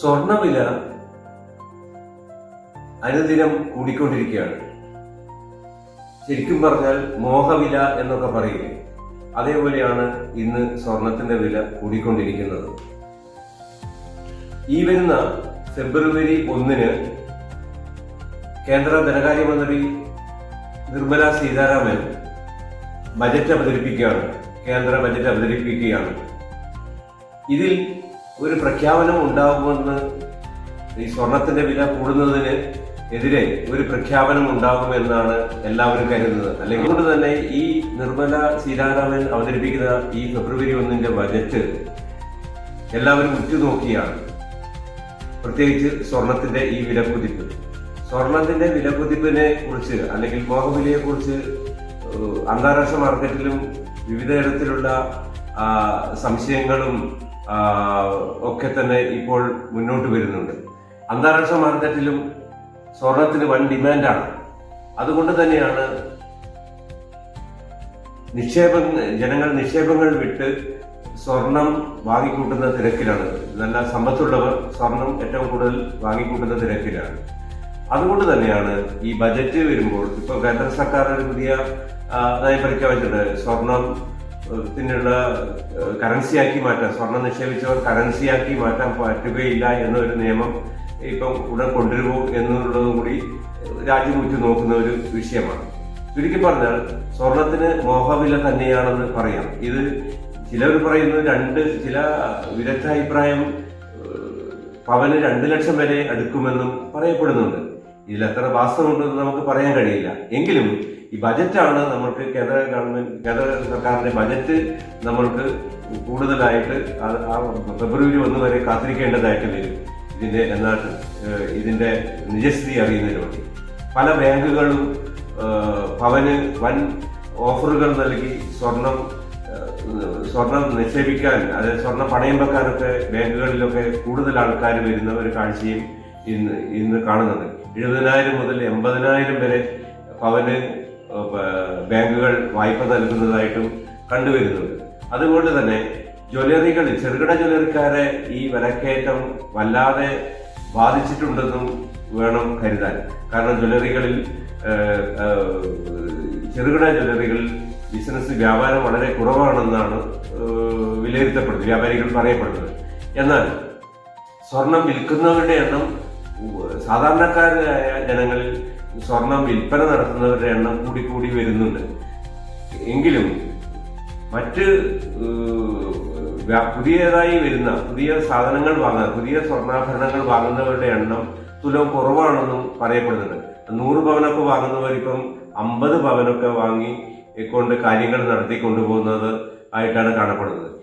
സ്വർണവില അനുദിനം കൂടിക്കൊണ്ടിരിക്കുകയാണ്. ശരിക്കും പറഞ്ഞാൽ മോഹവില എന്നൊക്കെ പറയില്ലേ? അതേപോലെയാണ് ഇന്ന് സ്വർണത്തിന്റെ വില കൂടിക്കൊണ്ടിരിക്കുന്നത്. ഈ വരുന്ന ഫെബ്രുവരി ഒന്നിന് കേന്ദ്ര ധനകാര്യമന്ത്രി നിർമ്മല സീതാരാമൻ ബജറ്റ് അവതരിപ്പിക്കുകയാണ്. കേന്ദ്ര ബജറ്റ് അവതരിപ്പിക്കുകയാണ്. ഇതിൽ ഒരു പ്രഖ്യാപനം ഉണ്ടാകുമെന്ന് ഈ സ്വർണത്തിന്റെ വില കൂടുന്നതിന് എതിരെ ഒരു പ്രഖ്യാപനം ഉണ്ടാകുമെന്നാണ് എല്ലാവരും കരുതുന്നത്. അല്ലെങ്കിൽ കൊണ്ട് തന്നെ ഈ നിർമ്മല സീതാരാമൻ അവതരിപ്പിക്കുന്ന ഈ ഫെബ്രുവരി ഒന്നിന്റെ ബജറ്റ് എല്ലാവരും ഉറ്റുനോക്കിയാണ്. പ്രത്യേകിച്ച് സ്വർണത്തിന്റെ ഈ വിലക്കുതിപ്പ്. സ്വർണത്തിന്റെ വിലക്കുതിപ്പിനെ കുറിച്ച് അല്ലെങ്കിൽ മോഹവിലയെ കുറിച്ച് അന്താരാഷ്ട്ര മാർക്കറ്റിലും വിവിധ തരത്തിലുള്ള സംശയങ്ങളും ഒക്കെ തന്നെ ഇപ്പോൾ മുന്നോട്ട് വരുന്നുണ്ട്. അന്താരാഷ്ട്ര മാർക്കറ്റിലും സ്വർണത്തിന് വൻ ഡിമാൻഡാണ്. അതുകൊണ്ട് തന്നെയാണ് നിക്ഷേപ ജനങ്ങൾ നിക്ഷേപങ്ങൾ വിട്ട് സ്വർണം വാങ്ങിക്കൂട്ടുന്ന തിരക്കിലാണ്. നല്ല സമ്പത്തുള്ളവർ സ്വർണം ഏറ്റവും കൂടുതൽ വാങ്ങിക്കൂട്ടുന്ന തിരക്കിലാണ്. അതുകൊണ്ട് തന്നെയാണ് ഈ ബജറ്റ് വരുമ്പോൾ ഇപ്പൊ കേന്ദ്ര സർക്കാർ ഒരു പുതിയ നയം പ്രഖ്യാപിച്ചിട്ടുണ്ട്. സ്വർണം ത്തിനുള്ള കറൻസിയാക്കി മാറ്റാൻ സ്വർണം നിക്ഷേപിച്ചവർ കറൻസിയാക്കി മാറ്റാൻ പറ്റുകയില്ല എന്നൊരു നിയമം ഇപ്പം ഉടൻ കൊണ്ടുവരുമോ എന്നുള്ളതും കൂടി രാജ്യം ഉറ്റു നോക്കുന്ന ഒരു വിഷയമാണ്. ചുരുക്കി പറഞ്ഞാൽ സ്വർണത്തിന് മോഹവില തന്നെയാണെന്ന് പറയാം. ഇത് ചിലർ പറയുന്നത് രണ്ട് ചില വിദഗ്ധ അഭിപ്രായം പവന് രണ്ട് ലക്ഷം വരെ അടുക്കുമെന്നും പറയപ്പെടുന്നുണ്ട്. ഇതിൽ എത്ര വാസ്തവമുണ്ടെന്ന് നമുക്ക് പറയാൻ കഴിയില്ല. എങ്കിലും ഈ ബജറ്റാണ് നമ്മൾക്ക് കേന്ദ്ര ഗവൺമെന്റ് കേന്ദ്ര സർക്കാരിന്റെ ബജറ്റ് നമ്മൾക്ക് കൂടുതലായിട്ട് ഫെബ്രുവരി ഒന്ന് വരെ കാത്തിരിക്കേണ്ടതായിട്ട് വരും. ഇതിന്റെ എന്നാൽ ഇതിന്റെ നിജസ്ഥിതി അറിയുന്നതിന് വേണ്ടി പല ബാങ്കുകളും ഭവന് വൻ ഓഫറുകൾ നൽകി സ്വർണം സ്വർണം നിക്ഷേപിക്കാൻ അതായത് സ്വർണം പണയം വെക്കാനൊക്കെ ബാങ്കുകളിലൊക്കെ കൂടുതൽ ആൾക്കാർ വരുന്ന ഒരു കാഴ്ചയും ഇന്ന് ഇന്ന് കാണുന്നുണ്ട്. എഴുപതിനായിരം മുതൽ എൺപതിനായിരം വരെ പവന് ബാങ്കുകൾ വായ്പ നൽകുന്നതായിട്ടും കണ്ടുവരുന്നുണ്ട്. അതുകൊണ്ട് തന്നെ ജ്വല്ലറികൾ ചെറുകിട ജ്വല്ലറിക്കാരെ ഈ വിലക്കയറ്റം വല്ലാതെ ബാധിച്ചിട്ടുണ്ടെന്നും വേണം കരുതാൻ. കാരണം ജ്വല്ലറികളിൽ ചെറുകിട ജ്വല്ലറികളിൽ ബിസിനസ് വ്യാപാരം വളരെ കുറവാണെന്നാണ് വിലയിരുത്തപ്പെടുന്നത് വ്യാപാരികൾ പറയപ്പെടുന്നത്. എന്നാൽ സ്വർണം വിൽക്കുന്നവരുടെ എണ്ണം സാധാരണക്കാരായ ജനങ്ങളിൽ സ്വർണം വിൽപ്പന നടത്തുന്നവരുടെ എണ്ണം കൂടി കൂടി വരുന്നുണ്ട്. എങ്കിലും മറ്റ് പുതിയതായി വരുന്ന പുതിയ സാധനങ്ങൾ വാങ്ങുന്ന പുതിയ സ്വർണാഭരണങ്ങൾ വാങ്ങുന്നവരുടെ എണ്ണം തുലം കുറവാണെന്നും പറയപ്പെടുന്നുണ്ട്. നൂറ് പവനൊക്കെ വാങ്ങുന്നവരിപ്പം അമ്പത് പവനൊക്കെ വാങ്ങി കൊണ്ട് കാര്യങ്ങൾ നടത്തി കൊണ്ടുപോകുന്നത് ആയിട്ടാണ് കാണപ്പെടുന്നത്.